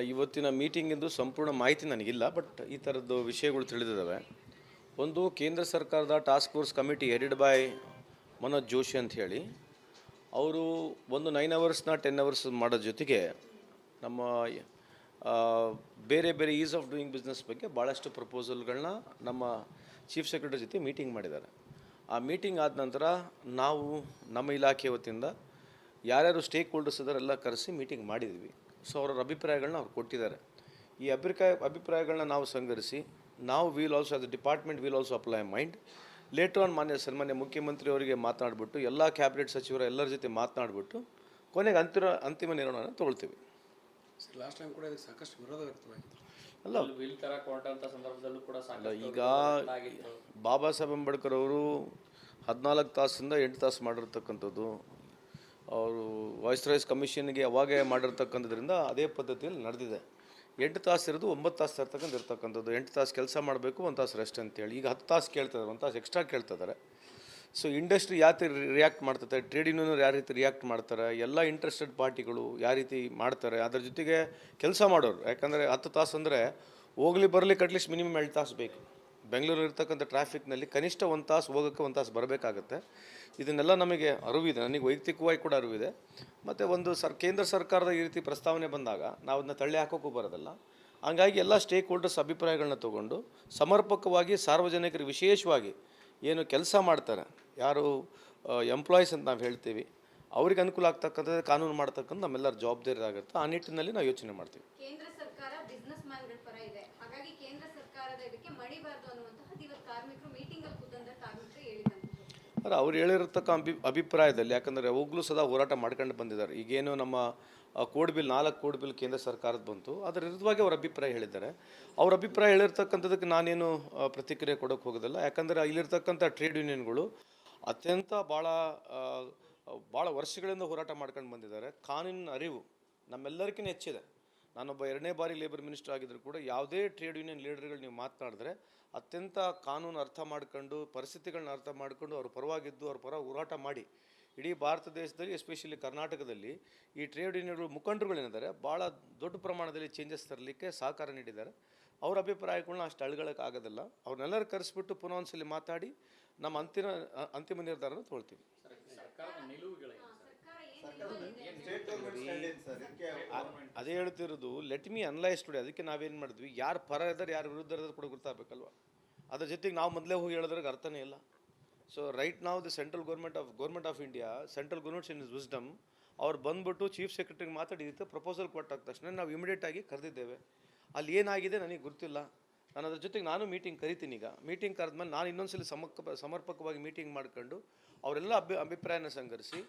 ಅಲ್ಲ, ಇವತ್ತಿನ ಮೀಟಿಂಗಿಂದು ಸಂಪೂರ್ಣ ಮಾಹಿತಿ ನನಗಿಲ್ಲ ಬಟ್ ಈ ಥರದ್ದು ವಿಷಯಗಳು ತಿಳಿದಿದ್ದಾವೆ ಒಂದು, ಕೇಂದ್ರ ಸರ್ಕಾರದ task force committee headed by Manoj Joshi ಅಂತ ಹೇಳಿ, ಅವರು ಒಂದು ನೈನ್ ಅವರ್ಸ್ನ ಟೆನ್ ಅವರ್ಸ್ ಮಾಡೋ ಜೊತೆಗೆ ನಮ್ಮ ಬೇರೆ ಬೇರೆ ಈಸ್ ಆಫ್ ಡೂಯಿಂಗ್ ಬಿಸ್ನೆಸ್ ಬಗ್ಗೆ ಭಾಳಷ್ಟು ಪ್ರಪೋಸಲ್ಗಳನ್ನ ನಮ್ಮ ಚೀಫ್ ಸೆಕ್ರೆಟರಿ ಜೊತೆ ಮೀಟಿಂಗ್ ಮಾಡಿದ್ದಾರೆ. ಆ ಮೀಟಿಂಗ್ ಆದ ನಂತರ ನಾವು, ನಮ್ಮ ಇಲಾಖೆ ವತಿಯಿಂದ ಯಾರ್ಯಾರು ಸ್ಟೇಕ್ ಹೋಲ್ಡರ್ಸ್ ಇದ್ದಾರೆಲ್ಲ ಕರೆಸಿ ಮೀಟಿಂಗ್ ಮಾಡಿದ್ವಿ. ಸೊ ಅವರ ಅಭಿಪ್ರಾಯಗಳನ್ನ ಅವ್ರು ಕೊಟ್ಟಿದ್ದಾರೆ. ಈ ಅಭಿಪ್ರಾಯ ಅಭಿಪ್ರಾಯಗಳನ್ನ ನಾವು ಸಂಘರಿಸಿ ನಾವು ವಿಲ್ ಆಲ್ಸೋ ಅದು department will also apply mind later on ಮಾನ್ಯ ಸನ್ಮಾನ್ಯ ಮುಖ್ಯಮಂತ್ರಿ ಅವರಿಗೆ ಮಾತನಾಡಿಬಿಟ್ಟು ಎಲ್ಲ ಕ್ಯಾಬಿನೆಟ್ ಸಚಿವರ ಎಲ್ಲರ ಜೊತೆ ಮಾತನಾಡಿಬಿಟ್ಟು ಕೊನೆಗೆ ಅಂತಿಮ ಅಂತಿಮ ನಿರ್ಣಯನ ತೊಗೊಳ್ತೀವಿ. ಲಾಸ್ಟ್ ಟೈಮ್ ಕೂಡ ಇದಕ್ಕೆ ಸಾಕಷ್ಟು ವಿರೋಧ ವ್ಯಕ್ತವಾಗಿತ್ತು. ಅಲ್ಲ ವಿಲ್ ಥರ ಸಂದರ್ಭದಲ್ಲೂ ಕೂಡ ಅಲ್ಲ ಈಗ ಬಾಬಾ ಸಾಹೇಬ್ ಅಂಬೇಡ್ಕರ್ ಅವರು ಹದಿನಾಲ್ಕು ತಾಸಿಂದ ಎಂಟು ತಾಸು ಮಾಡಿರ್ತಕ್ಕಂಥದ್ದು. ಅವರು ವಾಯ್ಸ್ ರಾಯ್ಸ್ ಕಮಿಷನ್ಗೆ ಅವಾಗೇ ಮಾಡಿರ್ತಕ್ಕಂಥದ್ರಿಂದ ಅದೇ ಪದ್ಧತಿಯಲ್ಲಿ ನಡೆದಿದೆ. ಎಂಟು ತಾಸು ಇರೋದು ಒಂಬತ್ತು ತಾಸು ತರ್ತಕ್ಕಂಥ ಇರ್ತಕ್ಕಂಥದ್ದು. ಎಂಟು ತಾಸು ಕೆಲಸ ಮಾಡಬೇಕು, ಒಂದು ತಾಸು ರೆಸ್ಟ್ ಅಂತೇಳಿ ಈಗ ಹತ್ತು ತಾಸು ಕೇಳ್ತಿದ್ದಾರೆ ಒಂದು ತಾಸು ಎಕ್ಸ್ಟ್ರಾ ಕೇಳ್ತಿದ್ದಾರೆ ಸೊ ಇಂಡಸ್ಟ್ರಿ ಯಾವ ರೀತಿ ರಿಯಾಕ್ಟ್ ಮಾಡ್ತದೆ ಟ್ರೇಡ್ ಯೂನಿಯನ್ ಯಾವ ರೀತಿ ರಿಯಾಕ್ಟ್ ಮಾಡ್ತಾರೆ, ಎಲ್ಲ ಇಂಟ್ರೆಸ್ಟೆಡ್ ಪಾರ್ಟಿಗಳು ಯಾವ ರೀತಿ ಮಾಡ್ತಾರೆ, ಅದರ ಜೊತೆಗೆ ಕೆಲಸ ಮಾಡೋರು. ಯಾಕಂದರೆ ಹತ್ತು ತಾಸು ಅಂದರೆ ಹೋಗ್ಲಿ ಬರಲಿ ಅಟ್ಲೀಸ್ಟ್ ಮಿನಿಮಮ್ ಎರಡು ತಾಸು ಬೇಕು. ಬೆಂಗಳೂರು ಇರ್ತಕ್ಕಂಥ ಟ್ರಾಫಿಕ್ನಲ್ಲಿ ಕನಿಷ್ಠ ಒಂದು ತಾಸು ಹೋಗೋಕ್ಕೆ ಒಂದು ತಾಸು ಬರಬೇಕಾಗತ್ತೆ. ಇದನ್ನೆಲ್ಲ ನಮಗೆ ಅರಿವಿದೆ. ನನಗೆ ವೈಯಕ್ತಿಕವಾಗಿ ಕೂಡ ಅರಿವಿದೆ. ಮತ್ತು ಒಂದು ಸರ್, ಕೇಂದ್ರ ಸರ್ಕಾರದ ಈ ರೀತಿ ಪ್ರಸ್ತಾವನೆ ಬಂದಾಗ ನಾವು ಅದನ್ನ ತಳ್ಳಿ ಹಾಕೋಕ್ಕೂ ಬರೋದಲ್ಲ. ಹಂಗಾಗಿ ಎಲ್ಲ ಸ್ಟೇಕ್ ಹೋಲ್ಡರ್ಸ್ ಅಭಿಪ್ರಾಯಗಳನ್ನ ತಗೊಂಡು ಸಮರ್ಪಕವಾಗಿ ಸಾರ್ವಜನಿಕರು ವಿಶೇಷವಾಗಿ ಏನು ಕೆಲಸ ಮಾಡ್ತಾರೆ, ಯಾರು ಎಂಪ್ಲಾಯೀಸ್ ಅಂತ ನಾವು ಹೇಳ್ತೀವಿ, ಅವ್ರಿಗೆ ಅನುಕೂಲ ಆಗ್ತಕ್ಕಂಥದ್ದು ಕಾನೂನು ಮಾಡ್ತಕ್ಕಂಥ ನಮ್ಮೆಲ್ಲರ ಜವಾಬ್ದಾರಿ ಆಗುತ್ತೆ ಆ ನಿಟ್ಟಿನಲ್ಲಿ ನಾವು ಯೋಚನೆ ಮಾಡ್ತೀವಿ ಕೇಂದ್ರ ಸರ್ಕಾರ ಬಿಸ್ನೆಸ್ ಮ್ಯಾನ್ಗಳ ಪರ ಇದೆ ಹಾಗಾಗಿ ಕೇಂದ್ರ ಸರ್ಕಾರದ ಇದಕ್ಕೆ ಮಣಿಬಾರ್ದು ಅವ್ರು ಹೇಳಿರತಕ್ಕ ಅಭಿ ಅಭಿಪ್ರಾಯದಲ್ಲಿ, ಯಾಕಂದರೆ ಯಾವಾಗಲೂ ಸದಾ ಹೋರಾಟ ಮಾಡ್ಕೊಂಡು ಬಂದಿದ್ದಾರೆ. ಈಗೇನು ನಮ್ಮ ಕೋಡ್ ಬಿಲ್, ನಾಲ್ಕು ಕೋಡ್ ಬಿಲ್ ಕೇಂದ್ರ ಸರ್ಕಾರದ ಬಂತು. ಅದರ ವಿರುದ್ಧವಾಗಿ ಅವ್ರ ಅಭಿಪ್ರಾಯ ಹೇಳಿದ್ದಾರೆ. ಅವ್ರ ಅಭಿಪ್ರಾಯ ಹೇಳಿರ್ತಕ್ಕಂಥದಕ್ಕೆ ನಾನೇನು ಪ್ರತಿಕ್ರಿಯೆ ಕೊಡೋಕ್ಕೆ ಹೋಗೋದಿಲ್ಲ. ಯಾಕಂದರೆ ಇಲ್ಲಿರ್ತಕ್ಕಂಥ ಟ್ರೇಡ್ ಯೂನಿಯನ್ಗಳು ಅತ್ಯಂತ ಭಾಳ ಭಾಳ ವರ್ಷಗಳಿಂದ ಹೋರಾಟ ಮಾಡ್ಕೊಂಡು ಬಂದಿದ್ದಾರೆ. ಕಾನೂನಿನ ಅರಿವು ನಮ್ಮೆಲ್ಲರಿಗಿಂತ ಹೆಚ್ಚಿದೆ. ನಾನೊಬ್ಬ ಎರಡನೇ ಬಾರಿ ಲೇಬರ್ ಮಿನಿಸ್ಟರ್ ಆಗಿದ್ದರೂ ಕೂಡ ಯಾವುದೇ ಟ್ರೇಡ್ ಯೂನಿಯನ್ ಲೀಡರ್ಗಳು ನೀವು ಮಾತನಾಡಿದ್ರೆ ಅತ್ಯಂತ ಕಾನೂನು ಅರ್ಥ ಮಾಡ್ಕೊಂಡು ಪರಿಸ್ಥಿತಿಗಳನ್ನ ಅರ್ಥ ಮಾಡ್ಕೊಂಡು ಅವ್ರ ಪರವಾಗಿದ್ದು, ಅವ್ರ ಪರ ಹೋರಾಟ ಮಾಡಿ. ಇಡೀ ಭಾರತ ದೇಶದಲ್ಲಿ ಎಸ್ಪೆಷಲಿ ಕರ್ನಾಟಕದಲ್ಲಿ ಈ ಟ್ರೇಡ್ ಯೂನಿಯನ್ಗಳು ಮುಖಂಡರುಗಳೇನಿದ್ದಾರೆ ಭಾಳ ದೊಡ್ಡ ಪ್ರಮಾಣದಲ್ಲಿ ಚೇಂಜಸ್ ತರಲಿಕ್ಕೆ ಸಹಕಾರ ನೀಡಿದ್ದಾರೆ. ಅವ್ರ ಅಭಿಪ್ರಾಯಗಳನ್ನ ಅಷ್ಟು ಅಳ್ಗಳಕ್ಕೆ ಆಗೋದಿಲ್ಲ. ಅವ್ರನ್ನೆಲ್ಲರೂ ಕರೆಸ್ಬಿಟ್ಟು ಪುನಃ ಒಂದ್ಸಲಿ ಮಾತಾಡಿ, ನಮ್ಮ ಅಂತಿಮ ಅಂತಿಮ ನಿರ್ಧಾರನ ತೊಗೊಳ್ತೀವಿ. ಅದೇ ಹೇಳ್ತಿರೋದು ಲೆಟ್ ಮಿ ಅನಲೈಸ್ ಟುಡೇ ಅದಕ್ಕೆ ನಾವೇನು ಮಾಡಿದ್ವಿ? ಯಾರು ಪರ ಇದ್ದಾರೆ ಯಾರು ವಿರುದ್ಧ ಇದ್ದಾರೆ ಕೂಡ ಗೊತ್ತಾಗಬೇಕಲ್ವ? ಅದ್ರ ಜೊತೆಗೆ ನಾವು ಮೊದಲೇ ಹೋಗಿ ಹೇಳಿದ್ರಾಗ ಅರ್ಥನೇ ಇಲ್ಲ. ಸೊ ರೈಟ್ ನಾವು the central government of government of India central governments in is wisdom ಅವ್ರು ಬಂದ್ಬಿಟ್ಟು ಚೀಫ್ ಸೆಕ್ರೆಟರಿಗೆ ಮಾತಾಡಿ ಈ ಪ್ರಪೋಸಲ್ ಕೊಟ್ಟಾದ ತಕ್ಷಣ ನಾವು ಇಮಿಡಿಯೇಟ್ ಆಗಿ ಕರೆದಿದ್ದೇವೆ. ಅಲ್ಲಿ ಏನಾಗಿದೆ ನನಗೆ ಗೊತ್ತಿಲ್ಲ. ನಾನು ಅದ್ರ ಜೊತೆಗೆ ನಾನು ಮೀಟಿಂಗ್ ಕರಿತೀನಿ ಈಗ. ಮೀಟಿಂಗ್ ಕರೆದ್ಮೇಲೆ ನಾನು ಇನ್ನೊಂದ್ಸಲ ಸಮರ್ಪ ಸಮರ್ಪಕವಾಗಿ ಮೀಟಿಂಗ್ ಮಾಡ್ಕೊಂಡು ಅವರೆಲ್ಲ ಅಭಿ ಅಭಿಪ್ರಾಯನ ಸಂಘರಿಸಿ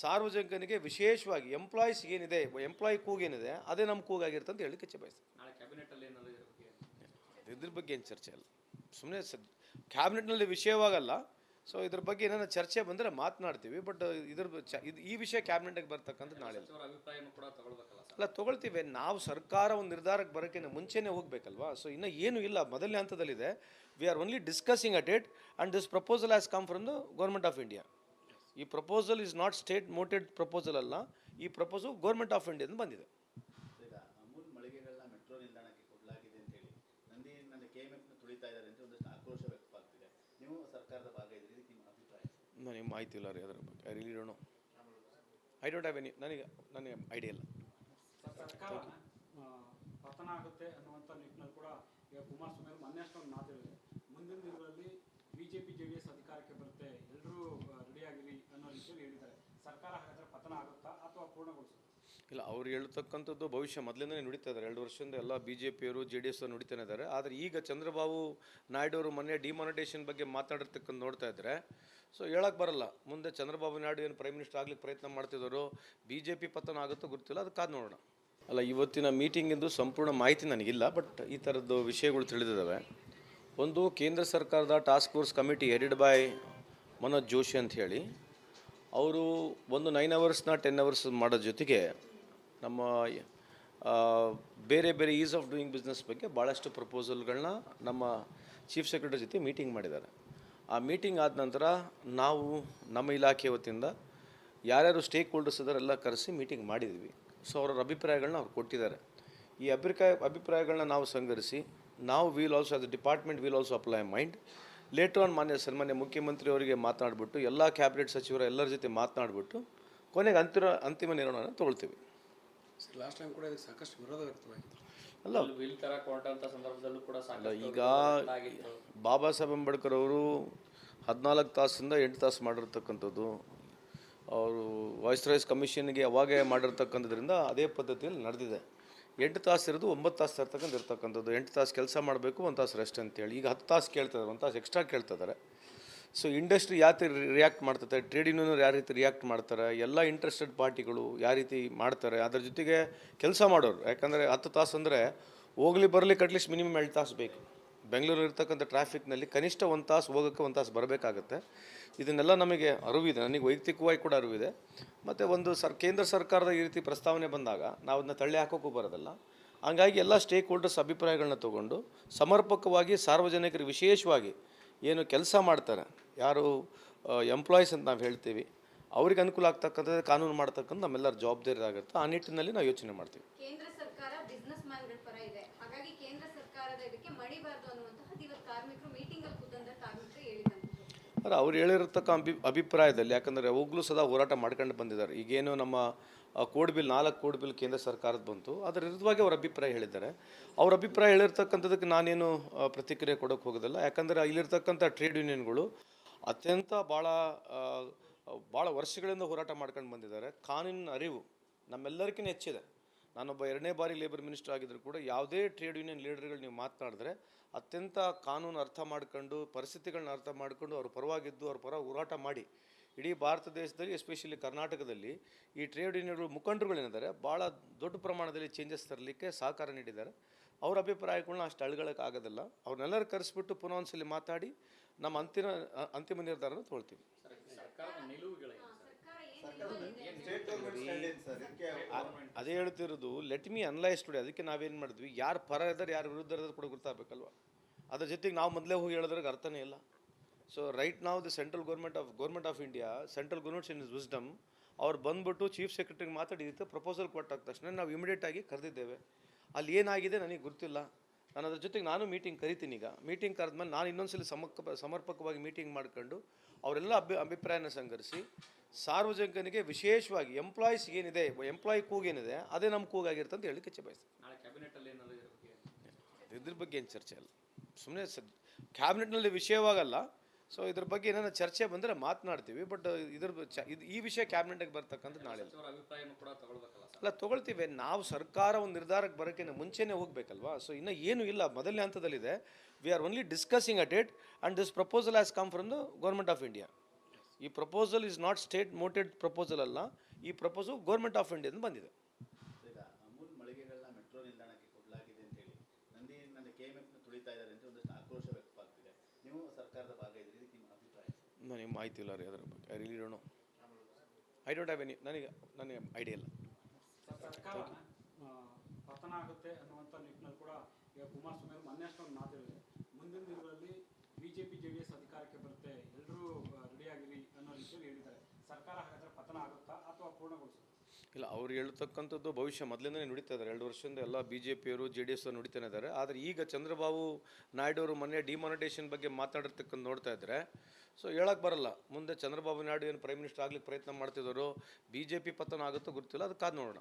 ಸಾರ್ವಜನಿಕನಿಗೆ ವಿಶೇಷವಾಗಿ ಎಂಪ್ಲಾಯೀಸ್ ಏನಿದೆ ಎಂಪ್ಲಾಯಿ ಕೂಗೇನಿದೆ ಅದೇ ನಮ್ಮ ಕೂಗಾಗಿರುತ್ತೆ ಅಂತ ಹೇಳಿ ಇಚ್ಛೆ ಬಯಸ್ತೀನಿ. ಇದ್ರ ಬಗ್ಗೆ? ಇದ್ರ ಬಗ್ಗೆ ಏನು ಚರ್ಚೆ ಅಲ್ಲ ಸುಮ್ಮನೆ ಕ್ಯಾಬಿನೆಟ್ನಲ್ಲಿ ವಿಷಯವಾಗಲ್ಲ. ಸೊ ಇದ್ರ ಬಗ್ಗೆ ಏನಾದ್ರು ಚರ್ಚೆ ಬಂದರೆ ಮಾತನಾಡ್ತೀವಿ ಬಟ್ ಇದ್ರ ಚ- ಇದು ಈ ವಿಷಯ ಕ್ಯಾಬಿನೆಟ್ಗೆ ಬರ್ತಕ್ಕಂಥ ನಾಳೆ. ಅಲ್ಲ. ತೊಗೊಳ್ತೀವಿ ಕೂಡ ತಗೊಳ್ಬೇಕಲ್ಲ ಸರ್? ಅಲ್ಲ ತಗೊಳ್ತೀವಿ. ನಾವು ಸರ್ಕಾರ ಒಂದು ನಿರ್ಧಾರಕ್ಕೆ ಬರೋಕ್ಕಿಂತ ಮುಂಚೆನೇ ಹೋಗ್ಬೇಕಲ್ವಾ? ಸೊ ಇನ್ನೂ ಏನೂ ಇಲ್ಲ. ಮೊದಲನೇ ಹಂತದಲ್ಲಿದೆ we are only discussing at it and this proposal has come from the government of India ಈ proposal is not state mooted proposal ಅಲ್ಲ. ಈ ಪ್ರಪೋಸಲ್ ಗೌರ್ಮೆಂಟ್ ಆಫ್ ಇಂಡಿಯಾದಿಂದ ಬಂದಿದೆ. ನೀವು ಸರ್ಕಾರದ ಭಾಗ ಅಭಿಪ್ರಾಯ ನನಗೆ ಮಾಹಿತಿ ಇಲ್ಲ ರೀ ಅದರ ಬಗ್ಗೆ. I really don't know I don't have any ನನಗೆ ನನಗೆ ಐಡಿಯಾ ಇಲ್ಲ. ಪತನ ಆಗುತ್ತೆ ಅನ್ನುವಂಥ ನಿಟ್ಟಿನಲ್ಲಿ ಕೂಡ ಈಗ ಕುಮಾರಸ್ವಾಮಿ ಅವರು ಮೊನ್ನೆ ಅಷ್ಟೊಂದು ಮಾತು ಹೇಳಿದೆ ಮುಂದಿನ ದಿನಗಳಲ್ಲಿ ಬಿಜೆಪಿ ಜೆ ಡಿ ಎಸ್ ಅಧಿಕಾರಕ್ಕೆ ಬರುತ್ತೆ ಎಲ್ಲರೂ ರೆಡಿ ಆಗಿರಿ ಅನ್ನೋ ರೀತಿಯಲ್ಲಿ ಹೇಳಿದ್ದಾರೆ. ಸರ್ಕಾರ ಹಾಗಾದ್ರೆ ಪತನ ಆಗುತ್ತಾ ಅಥವಾ ಪೂರ್ಣಗೊಳಿಸುತ್ತಾ? ಇಲ್ಲ, ಅವ್ರು ಹೇಳ್ತಕ್ಕಂಥದ್ದು ಭವಿಷ್ಯ ಮೊದಲಿಂದನೇ ನುಡಿತಾ ಇದ್ದಾರೆ ಎರಡು ವರ್ಷದಿಂದ ಎಲ್ಲ ಬಿ ಜೆ ಪಿಯವರು ಜೆ ಡಿ ಎಸ್ ನುಡಿತಾನೆ ಇದ್ದಾರೆ ಆದರೆ ಈಗ ಚಂದ್ರಬಾಬು ನಾಯ್ಡು ಅವರು ಮೊನ್ನೆ ಡಿಮಾನಿಟೇಷನ್ ಬಗ್ಗೆ ಮಾತಾಡಿರ್ತಕ್ಕಂಥ ನೋಡ್ತಾ ಇದ್ದಾರೆ ಸೊ ಹೇಳಕ್ಕೆ ಬರಲ್ಲ. ಮುಂದೆ ಚಂದ್ರಬಾಬು ನಾಯ್ಡು ಏನು ಪ್ರೈಮ್ ಮಿನಿಸ್ಟರ್ ಆಗಲಿಕ್ಕೆ ಪ್ರಯತ್ನ ಮಾಡ್ತಿದ್ದಾರೋ ಬಿ ಜೆ ಪಿ ಪತನ ಆಗುತ್ತೋ ಗೊತ್ತಿಲ್ಲ, ಅದು ಕಾದು ನೋಡೋಣ. ಅಲ್ಲ, ಇವತ್ತಿನ ಮೀಟಿಂಗಿಂದು ಸಂಪೂರ್ಣ ಮಾಹಿತಿ ನನಗಿಲ್ಲ ಬಟ್ ಈ ಥರದ್ದು ವಿಷಯಗಳು ತಿಳಿದಿದ್ದಾವೆ ಒಂದು, ಕೇಂದ್ರ ಸರ್ಕಾರದ task force committee headed by Manoj Joshi ಅಂತ ಹೇಳಿ, ಅವರು ಒಂದು ನೈನ್ ಅವರ್ಸ್ನ ಟೆನ್ ಅವರ್ಸ್ ಮಾಡೋ ಜೊತೆಗೆ ನಮ್ಮ ಬೇರೆ ಬೇರೆ ಈಸ್ ಆಫ್ ಡೂಯಿಂಗ್ ಬಿಸ್ನೆಸ್ ಬಗ್ಗೆ ಭಾಳಷ್ಟು ಪ್ರಪೋಸಲ್ಗಳನ್ನ ನಮ್ಮ ಚೀಫ್ ಸೆಕ್ರೆಟರಿ ಜೊತೆ ಮೀಟಿಂಗ್ ಮಾಡಿದ್ದಾರೆ. ಆ ಮೀಟಿಂಗ್ ಆದ ನಂತರ ನಾವು ನಮ್ಮ ಇಲಾಖೆ ವತಿಯಿಂದ ಯಾರ್ಯಾರು ಸ್ಟೇಕ್ ಹೋಲ್ಡರ್ಸ್ ಇದ್ದಾರೆಲ್ಲ ಕರೆಸಿ ಮೀಟಿಂಗ್ ಮಾಡಿದ್ವಿ. ಸೊ ಅವರ ಅಭಿಪ್ರಾಯಗಳನ್ನ ಅವ್ರು ಕೊಟ್ಟಿದ್ದಾರೆ. ಈ ಅಭಿಪ್ರಾಯ ಅಭಿಪ್ರಾಯಗಳನ್ನ ನಾವು ಸಂಗ್ರಹಿಸಿ, ನಾವು ವಿಲ್ ಆಲ್ಸೋ ಅದು department will also apply mind later on ಮಾನ್ಯ ಸನ್ಮಾನ್ಯ ಮುಖ್ಯಮಂತ್ರಿ ಅವರಿಗೆ ಮಾತನಾಡ್ಬಿಟ್ಟು, ಎಲ್ಲ ಕ್ಯಾಬಿನೆಟ್ ಸಚಿವರ ಎಲ್ಲರ ಜೊತೆ ಮಾತನಾಡಿಬಿಟ್ಟು, ಕೊನೆಗೆ ಅಂತಿಮ ಅಂತಿಮ ನಿರ್ಣಯನ ತೊಗೊಳ್ತೀವಿ. ಸರ್ ಲಾಸ್ಟ್ ಟೈಮ್ ಕೂಡ ಇದಕ್ಕೆ ಸಾಕಷ್ಟು ವಿರೋಧ ವ್ಯಕ್ತವಾಗಿತ್ತು. ಅಲ್ಲ ವಿಲ್ ತರ ಹೊರಟಂತ ಸಂದರ್ಭದಲ್ಲೂ ಕೂಡ ಸಾಕಷ್ಟು ಈಗ ಬಾಬಾ ಸಾಹೇಬ್ ಅಂಬೇಡ್ಕರ್ ಅವರು ಹದಿನಾಲ್ಕು ತಾಸಿಂದ ಎಂಟು ತಾಸು ಮಾಡಿರ್ತಕ್ಕಂಥದ್ದು. ಅವರು ವಾಯ್ಸ್ರಾಯ್ಸ್ ಕಮಿಷನ್ಗೆ ಅವಾಗೇ ಮಾಡಿರ್ತಕ್ಕಂಥದ್ರಿಂದ ಅದೇ ಪದ್ಧತಿಯಲ್ಲಿ ನಡೆದಿದೆ. ಎಂಟು ತಾಸು ಇರೋದು ಒಂಬತ್ತು ತಾಸು ತರ್ತಕ್ಕಂಥ ಇರ್ತಕ್ಕಂಥದ್ದು. ಎಂಟು ತಾಸು ಕೆಲಸ ಮಾಡಬೇಕು ಒಂದು ತಾಸು ರೆಸ್ಟ್ ಅಂತೇಳಿ. ಈಗ ಹತ್ತು ತಾಸು ಕೇಳ್ತಾರೆ ಒಂದು ತಾಸು ಎಕ್ಸ್ಟ್ರಾ ಕೇಳ್ತಿದ್ದಾರೆ ಸೊ ಇಂಡಸ್ಟ್ರಿ ಯಾವ ರೀತಿ ರಿಯಾಕ್ಟ್ ಮಾಡ್ತಾರೆ ಟ್ರೇಡ್ ಯೂನಿಯನ್ ಯಾವ ರೀತಿ ರಿಯಾಕ್ಟ್ ಮಾಡ್ತಾರೆ? ಎಲ್ಲ ಇಂಟ್ರೆಸ್ಟೆಡ್ ಪಾರ್ಟಿಗಳು ಯಾವ ರೀತಿ ಮಾಡ್ತಾರೆ? ಅದರ ಜೊತೆಗೆ ಕೆಲಸ ಮಾಡೋರು. ಯಾಕಂದರೆ ಹತ್ತು ತಾಸು ಅಂದರೆ ಹೋಗ್ಲಿ ಬರಲಿಕ್ಕೆ ಅಟ್ಲೀಸ್ಟ್ ಮಿನಿಮಮ್ ಎರಡು ತಾಸು ಬೇಕು. ಬೆಂಗಳೂರು ಇರ್ತಕ್ಕಂಥ ಟ್ರಾಫಿಕ್ನಲ್ಲಿ ಕನಿಷ್ಠ ಒಂದು ತಾಸು ಹೋಗೋಕ್ಕೆ ಒಂದು ತಾಸು ಬರಬೇಕಾಗತ್ತೆ. ಇದನ್ನೆಲ್ಲ ನಮಗೆ ಅರಿವಿದೆ. ನನಗೆ ವೈಯಕ್ತಿಕವಾಗಿ ಕೂಡ ಅರಿವಿದೆ. ಮತ್ತು ಒಂದು ಸರ್, ಕೇಂದ್ರ ಸರ್ಕಾರದ ಈ ರೀತಿ ಪ್ರಸ್ತಾವನೆ ಬಂದಾಗ ನಾವು ಅದನ್ನ ತಳ್ಳಿ ಹಾಕೋಕ್ಕೂ ಬರೋದಲ್ಲ. ಹಾಗಾಗಿ ಎಲ್ಲ ಸ್ಟೇಕ್ ಹೋಲ್ಡರ್ಸ್ ಅಭಿಪ್ರಾಯಗಳನ್ನ ತಗೊಂಡು ಸಮರ್ಪಕವಾಗಿ ಸಾರ್ವಜನಿಕರಿಗೆ ವಿಶೇಷವಾಗಿ ಏನು ಕೆಲಸ ಮಾಡ್ತಾರೆ. ಯಾರು ಎಂಪ್ಲಾಯೀಸ್ ಅಂತ ನಾವು ಹೇಳ್ತೀವಿ. ಅವ್ರಿಗೆ ಅನುಕೂಲ ಆಗ್ತಕ್ಕಂಥದ್ದು ಕಾನೂನು ಮಾಡ್ತಕ್ಕಂಥ ನಮ್ಮೆಲ್ಲರ ಜವಾಬ್ದಾರಿ ಆಗುತ್ತೆ ಆ ನಿಟ್ಟಿನಲ್ಲಿ ನಾವು ಯೋಚನೆ ಮಾಡ್ತೀವಿ. ಕೇಂದ್ರ ಸರ್ಕಾರ ಬಿಸ್ನೆಸ್ ಮ್ಯಾನ್ಗಳ ಪರ ಇದೆ. ಹಾಗಾಗಿ ಕೇಂದ್ರ ಸರ್ಕಾರದ ಇದಕ್ಕೆ ಮಣಿಬಾರ್ದು ಅನ್ನುವಂತಹದ್ದು ಇವತ್ತು ಕಾರ್ಮಿಕರು ಮೀಟಿಂಗ್ ಅಲ್ಲಿ ಕೂತಂತ ಕಾರ್ಮಿಕರು ಹೇಳಿದಂಥದ್ದು ಅಲ್ಲ ಅವ್ರು ಹೇಳಿರತಕ್ಕ ಅಭಿ ಅಭಿಪ್ರಾಯದಲ್ಲಿ ಯಾಕಂದರೆ ಯಾವಾಗಲೂ ಸದಾ ಹೋರಾಟ ಮಾಡ್ಕೊಂಡು ಬಂದಿದ್ದಾರೆ. ಈಗೇನು ನಮ್ಮ ಕೋಡ್ ಬಿಲ್, ನಾಲ್ಕು ಕೋಡ್ ಬಿಲ್ ಕೇಂದ್ರ ಸರ್ಕಾರದ ಬಂತು. ಅದರ ವಿರುದ್ಧವಾಗಿ ಅವ್ರ ಅಭಿಪ್ರಾಯ ಹೇಳಿದ್ದಾರೆ. ಅವ್ರ ಅಭಿಪ್ರಾಯ ಹೇಳಿರ್ತಕ್ಕಂಥದಕ್ಕೆ ನಾನೇನು ಪ್ರತಿಕ್ರಿಯೆ ಕೊಡೋಕ್ಕೆ ಹೋಗೋದಿಲ್ಲ. ಯಾಕಂದರೆ ಇಲ್ಲಿರ್ತಕ್ಕಂಥ ಟ್ರೇಡ್ ಯೂನಿಯನ್ಗಳು ಅತ್ಯಂತ ಭಾಳ ಭಾಳ ವರ್ಷಗಳಿಂದ ಹೋರಾಟ ಮಾಡ್ಕೊಂಡು ಬಂದಿದ್ದಾರೆ. ಕಾನೂನಿನ ಅರಿವು ನಮ್ಮೆಲ್ಲರಿಗಿಂತ ಹೆಚ್ಚಿದೆ. ನಾನೊಬ್ಬ ಎರಡನೇ ಬಾರಿ ಲೇಬರ್ ಮಿನಿಸ್ಟರ್ ಆಗಿದ್ದರೂ ಕೂಡ ಯಾವುದೇ ಟ್ರೇಡ್ ಯೂನಿಯನ್ ಲೀಡರ್ಗಳು ನೀವು ಮಾತನಾಡಿದ್ರೆ ಅತ್ಯಂತ ಕಾನೂನು ಅರ್ಥ ಮಾಡ್ಕೊಂಡು ಪರಿಸ್ಥಿತಿಗಳನ್ನ ಅರ್ಥ ಮಾಡಿಕೊಂಡು ಅವ್ರ ಪರವಾಗಿದ್ದು, ಅವ್ರ ಪರ ಹೋರಾಟ ಮಾಡಿ ಇಡೀ ಭಾರತ ದೇಶದಲ್ಲಿ ಎಸ್ಪೆಷಲಿ ಕರ್ನಾಟಕದಲ್ಲಿ ಈ ಟ್ರೇಡ್ ಯೂನಿಯನ್ಗಳು ಮುಖಂಡರುಗಳೇನಿದ್ದಾರೆ ಭಾಳ ದೊಡ್ಡ ಪ್ರಮಾಣದಲ್ಲಿ ಚೇಂಜಸ್ ತರಲಿಕ್ಕೆ ಸಹಕಾರ ನೀಡಿದ್ದಾರೆ. ಅವ್ರ ಅಭಿಪ್ರಾಯಗಳನ್ನ ಅಷ್ಟು ಅಳ್ಗಳಕ್ಕೆ ಆಗೋದಿಲ್ಲ. ಅವ್ರನ್ನೆಲ್ಲರೂ ಕರೆಸ್ಬಿಟ್ಟು ಪುನಃ ಒಂದ್ಸಲಿ ಮಾತಾಡಿ ನಮ್ಮ ಅಂತಿಮ ಅಂತಿಮ ನಿರ್ಧಾರನ ತೊಗೊಳ್ತೀವಿ. ಅದೇ ಹೇಳ್ತಿರೋದು ಲೆಟ್ ಮಿ ಅನಲೈಸ್ ಟುಡೇ ಅದಕ್ಕೆ ನಾವೇನು ಮಾಡಿದ್ವಿ? ಯಾರು ಪರ ಇದ್ದಾರೆ ಯಾರು ವಿರುದ್ಧ ಇದ್ದಾರೆ ಕೂಡ ಗೊತ್ತಾಗಬೇಕಲ್ವ ಅದ್ರ ಜೊತೆಗೆ ನಾವು ಮೊದಲೇ ಹೋಗಿ ಹೇಳಿದ್ರಿಗೆ ಅರ್ಥನೇ ಇಲ್ಲ. ಸೊ ರೈಟ್ ನಾವು the central government of government of India central governments in is wisdom ಅವ್ರು ಬಂದ್ಬಿಟ್ಟು ಚೀಫ್ ಸೆಕ್ರೆಟರಿಗೆ ಮಾತಾಡಿ ಪ್ರಪೋಸಲ್ ಕೊಟ್ಟಾದ ತಕ್ಷಣ ನಾವು ಇಮಿಡಿಯೇಟ್ ಆಗಿ ಕರೆದಿದ್ದೇವೆ. ಅಲ್ಲಿ ಏನಾಗಿದೆ ನನಗೆ ಗೊತ್ತಿಲ್ಲ. ನಾನು ಅದ್ರ ಜೊತೆಗೆ ನಾನು ಮೀಟಿಂಗ್ ಕರಿತೀನಿ ಈಗ. ಮೀಟಿಂಗ್ ಕರೆದ್ಮೇಲೆ ನಾನು ಇನ್ನೊಂದ್ಸಲ ಸಮರ್ಕ ಸಮರ್ಪಕವಾಗಿ ಮೀಟಿಂಗ್ ಮಾಡ್ಕೊಂಡು ಅವರೆಲ್ಲ ಅಭಿ ಅಭಿಪ್ರಾಯನ ಸಂಘರಿಸಿ ಸಾರ್ವಜನಿಕನಿಗೆ ವಿಶೇಷವಾಗಿ ಎಂಪ್ಲಾಯೀಸ್ ಏನಿದೆ ಎಂಪ್ಲಾಯಿ ಕೂಗೇನಿದೆ ಅದೇ ನಮ್ಮ ಕೂಗಾಗಿರುತ್ತೆ ಅಂತ ಹೇಳಿಕ್ಕೆ ಇಚ್ಛೆ ಬಯಸ್ತೀನಿ ಇದ್ರ ಬಗ್ಗೆ ಏನು? ಚರ್ಚೆ ಅಲ್ಲ ಸುಮ್ಮನೆ ಕ್ಯಾಬಿನೆಟ್ನಲ್ಲಿ ವಿಷಯವಾಗಲ್ಲ. ಸೊ ಇದ್ರ ಬಗ್ಗೆ ಏನಾರ ಚರ್ಚೆ ಬಂದರೆ ಮಾತನಾಡ್ತೀವಿ. ಬಟ್ ಇದ್ರ ಚ- ಇದು ಈ ವಿಷಯ ಕ್ಯಾಬಿನೆಟ್ಗೆ ಬರ್ತಕ್ಕಂಥ ನಾಳೆ. ಅಲ್ಲ ತೊಗೊಳ್ತೀವಿ. ನಾವು ಸರ್ಕಾರ ಒಂದು ನಿರ್ಧಾರಕ್ಕೆ ಬರೋಕ್ಕಿಂತ ಮುಂಚೆನೇ ಹೋಗ್ಬೇಕಲ್ವಾ? ಸೊ ಇನ್ನೂ ಏನೂ ಇಲ್ಲ. ಮೊದಲನೇ ಹಂತದಲ್ಲಿದೆ. We are only discussing at it and this proposal has come from the government of India ಈ proposal is not state mooted proposal ಅಲ್ಲ. ಈ ಪ್ರಪೋಸಲ್ ಗೌರ್ಮೆಂಟ್ ಆಫ್ ಇಂಡಿಯಾದಿಂದ ಬಂದಿದೆ. ಮಳಿಗೆಗಳನ್ನ ಮೆಟ್ರೋ ನಿಲ್ದಾಣಕ್ಕೆ ಕೊಡಲಾಗಿದೆ ಅಂತ ಹೇಳಿ. ನಂದಿ ನನ್ನ ಕೆ ಎಫ್ನ ತುಳಿತಾ ಇದ್ದಾರೆ ಅಂತ ಒಂದಷ್ಟು ಆಕ್ರೋಶ ನೀವು ಸರ್ಕಾರದ ಭಾಗ ಇದ್ರಿ ಇದಕ್ಕೆ ನಿಮ್ಮ ಅಭಿಪ್ರಾಯ? ನನಗೆ ಮಾಹಿತಿ ಇಲ್ಲ ರೀ ಅದರ ಬಗ್ಗೆ. I really don't know I don't have any ನನಗೆ ನನಗೆ ಐಡಿಯಾ ಇಲ್ಲ. ಸರ್ಕಾರ ಪತನ ಆಗುತ್ತೆ ಅನ್ನುವಂಥ ನಿಟ್ಟಿನಲ್ಲಿ ಕೂಡ ಈಗ ಕುಮಾರಸ್ವಾಮಿ ಅವರು ಮೊನ್ನೆ ಅಷ್ಟೊಂದು ಮಾತು ಮುಂದಿನ ದಿನಗಳಲ್ಲಿ ಬಿಜೆಪಿ ಜೆ ಡಿ ಎಸ್ ಅಧಿಕಾರಕ್ಕೆ ಬರುತ್ತೆ ಎಲ್ಲರೂ ರೆಡಿಯಾಗಿರಿ ಅನ್ನೋ ರೀತಿಯಲ್ಲಿ ಹೇಳಿದ್ದಾರೆ. ಸರ್ಕಾರ ಹಾಗಾದ್ರೆ ಪತನ ಆಗುತ್ತಾ ಅಥವಾ ಪೂರ್ಣಗೊಳಿಸುತ್ತಾ? ಇಲ್ಲ, ಅವ್ರು ಹೇಳ್ತಕ್ಕಂಥದ್ದು ಭವಿಷ್ಯ. ಮೊದಲಿಂದನೇ ನುಡಿತಾ ಇದ್ದಾರೆ ಎರಡು ವರ್ಷದಿಂದ ಎಲ್ಲ ಬಿ ಜೆ ಪಿಯವರು ಜೆ ಡಿ ಎಸ್ ನುಡಿತಾನೆ ಇದ್ದಾರೆ ಆದರೆ ಈಗ ಚಂದ್ರಬಾಬು ನಾಯ್ಡು ಅವರು ಮೊನ್ನೆ ಡಿಮಾನಿಟೇಷನ್ ಬಗ್ಗೆ ಮಾತಾಡಿರ್ತಕ್ಕಂಥ ನೋಡ್ತಾ ಇದ್ದಾರೆ ಸೊ ಹೇಳಕ್ಕೆ ಬರಲ್ಲ. ಮುಂದೆ ಚಂದ್ರಬಾಬು ನಾಯ್ಡು ಏನು ಪ್ರೈಮ್ ಮಿನಿಸ್ಟರ್ ಆಗಲಿಕ್ಕೆ ಪ್ರಯತ್ನ ಮಾಡ್ತಿದ್ದಾರೋ ಬಿ ಜೆ ಪಿ ಪತನ ಆಗುತ್ತೋ ಗೊತ್ತಿಲ್ಲ. ಅದು ಕಾದು ನೋಡೋಣ.